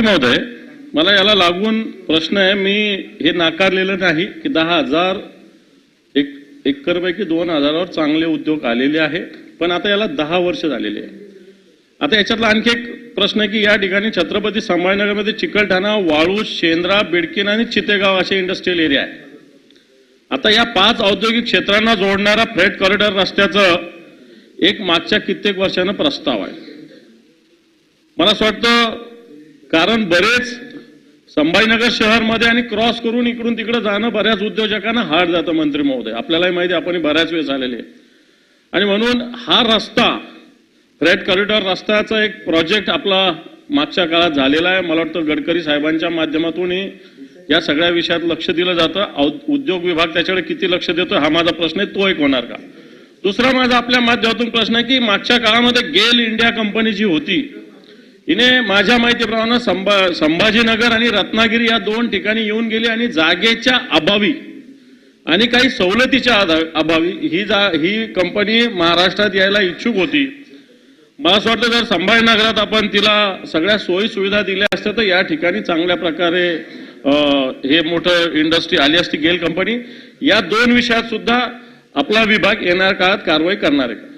महोदय मला याला लागून प्रश्न आहे. मी हे नाकारलेलं नाही की दहा हजार एक एकरपैकी दोन हजारावर चांगले उद्योग आलेले आहे पण आता याला दहा वर्ष झालेले आहे आता याच्यातला आणखी एक प्रश्न आहे की या ठिकाणी छत्रपती संभाजीनगरमध्ये चिकलठाणा वाळू शेंद्रा बिडकीन आणि चितेगाव असे इंडस्ट्रियल एरिया आहे आता या पाच औद्योगिक क्षेत्रांना जोडणारा फ्रेट कॉरिडॉर रस्त्याचं एक मागच्या कित्येक वर्षानं प्रस्ताव आहे. मला असं वाटतं कारण बरेच संभाजीनगर शहरमध्ये आणि क्रॉस करून इकडून तिकडे जाणं बऱ्याच उद्योजकांना हार्ड जातं मंत्री महोदय. आपल्यालाही माहिती आहे, आपण बऱ्याच वेळ झालेले आणि म्हणून हा रस्ता रेड कॉरिडॉर रस्त्याचा एक प्रोजेक्ट आपला मागच्या काळात झालेला आहे. मला वाटतं गडकरी साहेबांच्या माध्यमातूनही या सगळ्या विषयात लक्ष दिलं जातं. औ- उद्योग विभाग त्याच्याकडे किती लक्ष देतो हा माझा प्रश्न आहे तो एक होणार का? दुसरा माझा आपल्या माध्यमातून प्रश्न आहे की मागच्या काळामध्ये गेल इंडिया कंपनी जी होती हिने माझ्या माहितीप्रमाणे संभा संभाजीनगर आणि रत्नागिरी या दोन ठिकाणी येऊन गेली आणि जागेच्या अभावी आणि काही सवलतीच्या आधा- अभावी ही जा ही कंपनी महाराष्ट्रात यायला इच्छुक होती. मला असं वाटतं जर संभाजीनगरात आपण तिला सगळ्या सोयी सुविधा दिल्या असत्या तर या ठिकाणी चांगल्या प्रकारे हे मोठं इंडस्ट्री आली असती गेल कंपनी. या दोन विषयात सुद्धा आपला विभाग येणार काळात कारवाई करणार आहे.